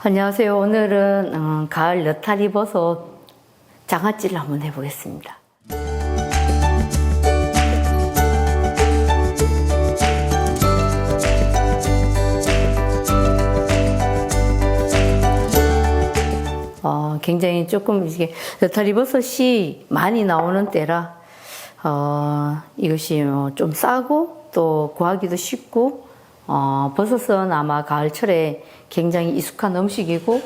안녕하세요. 오늘은 음, 가을 너타리 버섯 장아찌를 한번 해보겠습니다. 어, 굉장히 조금 이게 너타리 버섯이 많이 나오는 때라 어, 이것이 어, 좀 싸고 또 구하기도 쉽고 어, 버섯은 아마 가을철에 굉장히 익숙한 음식이고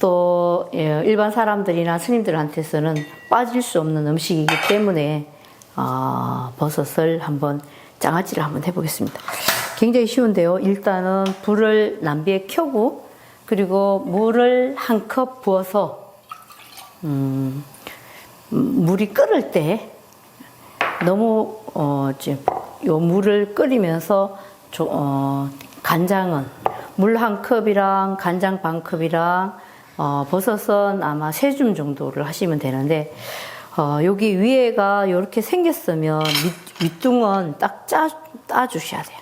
또 예, 일반 사람들이나 스님들한테서는 빠질 수 없는 음식이기 때문에 어, 버섯을 한번 장아찌를 한번 해보겠습니다. 굉장히 쉬운데요. 일단은 불을 남비에 켜고 그리고 물을 한 컵 부어서 음, 물이 끓을 때 너무 어, 요 물을 끓이면서 조, 어, 간장은 물 한 컵이랑 간장 반 컵이랑 어, 버섯은 아마 세 줌 정도를 하시면 되는데 어, 여기 위에가 이렇게 생겼으면 밑, 윗둥은 딱 짜, 따주셔야 돼요.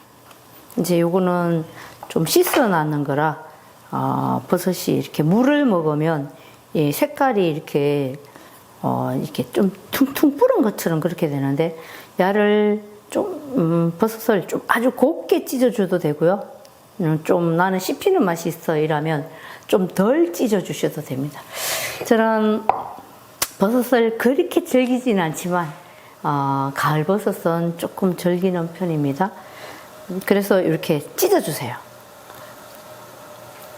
이제 요거는 좀 씻어놨는 거라 어, 버섯이 이렇게 물을 먹으면 이 색깔이 이렇게 어, 이렇게 좀 퉁퉁 뿌른 것처럼 그렇게 되는데 야를 좀 음, 버섯을 좀 아주 곱게 찢어줘도 되고요. 음, 좀 나는 씹히는 맛이 있어 이라면 좀 덜 찢어주셔도 됩니다. 저는 버섯을 그렇게 즐기진 않지만 어, 가을 버섯은 조금 즐기는 편입니다. 그래서 이렇게 찢어주세요.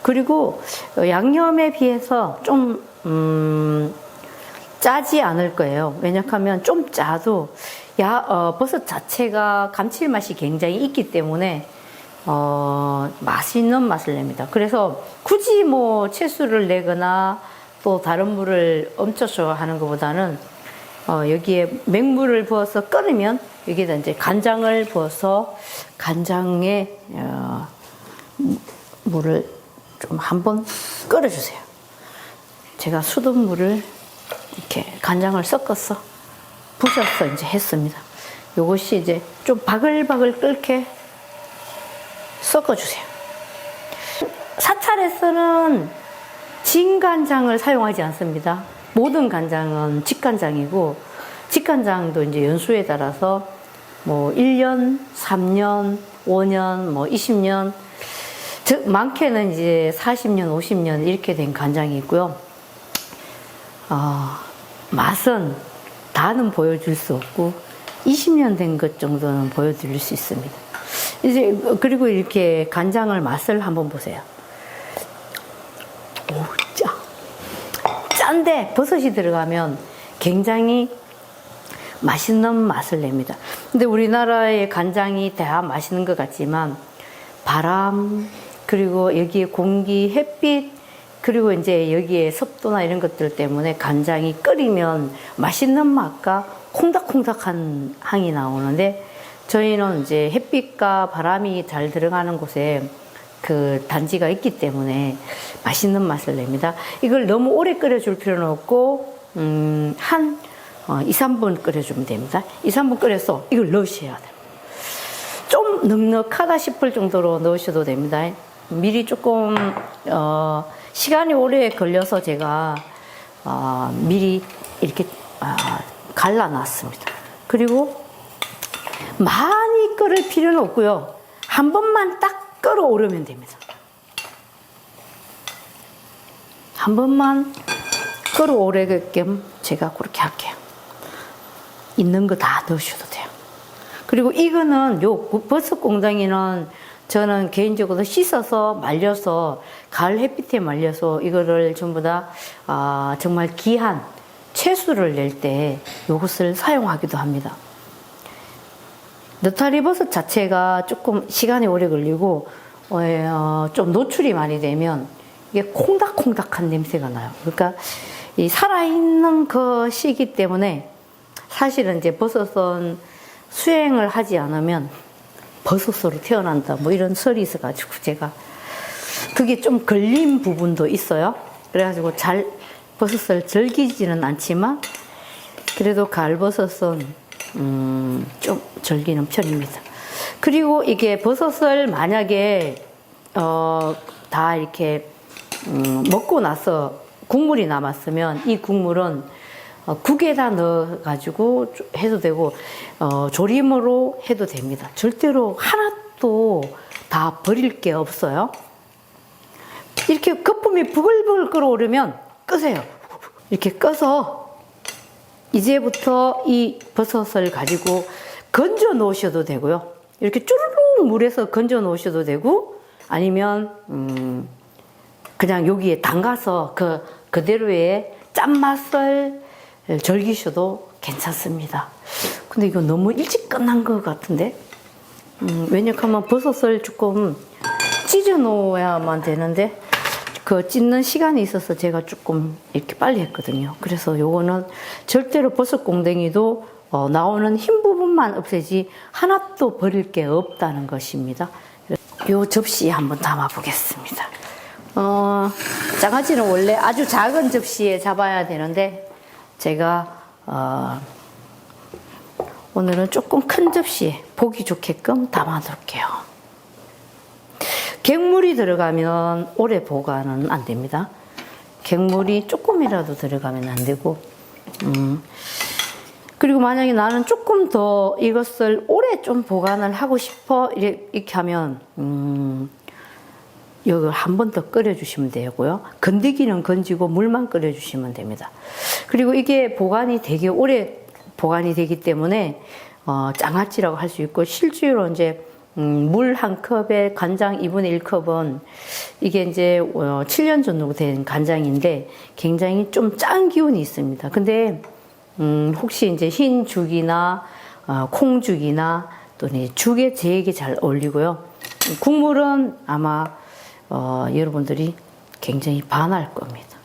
그리고 양념에 비해서 좀 음, 짜지 않을 거예요. 왜냐하면 좀 짜도 야 어, 버섯 자체가 감칠맛이 굉장히 있기 때문에 어, 맛있는 맛을 냅니다. 그래서 굳이 뭐 채수를 내거나 또 다른 물을 엄쳐서 하는 것보다는 어, 여기에 맹물을 부어서 끓이면 여기다 이제 간장을 부어서 간장에 어, 물을 좀 한번 끓여주세요. 제가 수돗물을 이렇게 간장을 섞어서 부셔서 이제 했습니다. 요것이 이제 좀 바글바글 끓게 섞어주세요. 사찰에서는 진간장을 사용하지 않습니다. 모든 간장은 직간장이고, 직간장도 이제 연수에 따라서 뭐 1년, 3년, 5년, 뭐 20년, 즉, 많게는 이제 40년, 50년 이렇게 된 간장이 있고요. 어, 맛은 다는 보여줄 수 없고 20년 된 것 정도는 보여드릴 수 있습니다. 이제 그리고 이렇게 간장을 맛을 한번 보세요. 오, 짜. 짠데 버섯이 들어가면 굉장히 맛있는 맛을 냅니다. 근데 우리나라의 간장이 다 맛있는 것 같지만 바람 그리고 여기에 공기, 햇빛 그리고 이제 여기에 습도나 이런 것들 때문에 간장이 끓이면 맛있는 맛과 콩닥콩닥한 향이 나오는데 저희는 이제 햇빛과 바람이 잘 들어가는 곳에 그 단지가 있기 때문에 맛있는 맛을 냅니다. 이걸 너무 오래 끓여줄 필요는 없고, 음, 한, 어, 2, 3분 끓여주면 됩니다. 2, 3분 끓여서 이걸 넣으셔야 돼요. 좀 넉넉하다 싶을 정도로 넣으셔도 됩니다. 미리 조금, 어, 시간이 오래 걸려서 제가, 어, 미리 이렇게, 어, 갈라놨습니다. 그리고 많이 끓을 필요는 없고요. 한 번만 딱 끓어오르면 됩니다. 한 번만 끓어오르게끔 제가 그렇게 할게요. 있는 거 다 넣으셔도 돼요. 그리고 이거는 요 버섯 공장이는 저는 개인적으로 씻어서 말려서 가을 햇빛에 말려서 이거를 전부 다 아, 정말 귀한 채수를 낼 때 이것을 사용하기도 합니다. 느타리 버섯 자체가 조금 시간이 오래 걸리고 어, 좀 노출이 많이 되면 이게 콩닥콩닥한 냄새가 나요. 그러니까 이 살아있는 것이기 때문에 사실은 이제 버섯은 수행을 하지 않으면 버섯으로 태어난다. 뭐 이런 설이 있어가지고 제가 그게 좀 걸린 부분도 있어요. 그래가지고 잘 버섯을 즐기지는 않지만 그래도 가을버섯은 음, 좀 즐기는 편입니다. 그리고 이게 버섯을 만약에 어, 다 이렇게 음, 먹고 나서 국물이 남았으면 이 국물은 어, 국에다 넣어가지고 조- 해도 되고 어, 조림으로 해도 됩니다. 절대로 하나도 다 버릴 게 없어요. 이렇게 거품이 부글부글 끓어오르면 끄세요. 이렇게 꺼서 이제부터 이 버섯을 가지고 건져 놓으셔도 되고요. 이렇게 쭈르륵 물에서 건져 놓으셔도 되고 아니면 음 그냥 여기에 담가서 그 그대로의 짠맛을 즐기셔도 괜찮습니다. 근데 이거 너무 일찍 끝난 것 같은데? 음, 왜냐하면 버섯을 조금 찢어 놓아야만 되는데 그 찢는 시간이 있어서 제가 조금 이렇게 빨리 했거든요. 그래서 요거는 절대로 버섯 공댕이도 어, 나오는 흰 부분만 없애지 하나도 버릴 게 없다는 것입니다. 요 접시에 한번 담아 보겠습니다. 어, 장아찌는 원래 아주 작은 접시에 잡아야 되는데 제가 어, 오늘은 조금 큰 접시에 보기 좋게끔 담아 놓을게요. 갱물이 들어가면 오래 보관은 안 됩니다. 갱물이 조금이라도 들어가면 안 되고, 음. 그리고 만약에 나는 조금 더 이것을 오래 좀 보관을 하고 싶어 이렇게 하면 음, 이걸 한번 더 끓여주시면 되고요. 건더기는 건지고 물만 끓여주시면 됩니다. 그리고 이게 보관이 되게 오래 보관이 되기 때문에 어, 장아찌라고 할 수 있고 실제로 이제 음, 물 한 컵에 간장 2분의 1컵은 이게 이제 어, 7년 전으로 된 간장인데 굉장히 좀 짠 기운이 있습니다. 근데 음, 혹시 이제 흰 죽이나 어, 콩죽이나 또는 죽에 제에게 잘 어울리고요. 국물은 아마 어, 여러분들이 굉장히 반할 겁니다.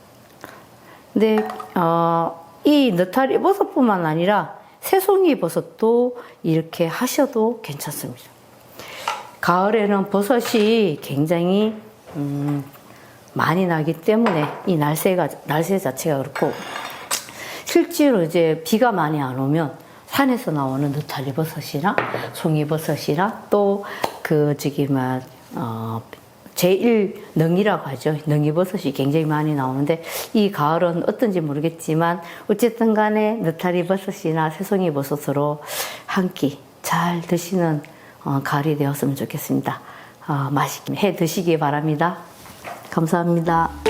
근데 어, 이 느타리 버섯뿐만 아니라 새송이 버섯도 이렇게 하셔도 괜찮습니다. 가을에는 버섯이 굉장히 음, 많이 나기 때문에 이 날씨가 날씨 자체가 그렇고 실제로 이제 비가 많이 안 오면 산에서 나오는 느타리 버섯이나 송이 버섯이나 또 그 저기 막 어, 제일 능이라고 하죠. 능이 버섯이 굉장히 많이 나오는데 이 가을은 어떤지 모르겠지만 어쨌든 간에 느타리 버섯이나 새송이 버섯으로 한 끼 잘 드시는 어, 가을이 되었으면 좋겠습니다. 어, 맛있게 해 드시기 바랍니다. 감사합니다.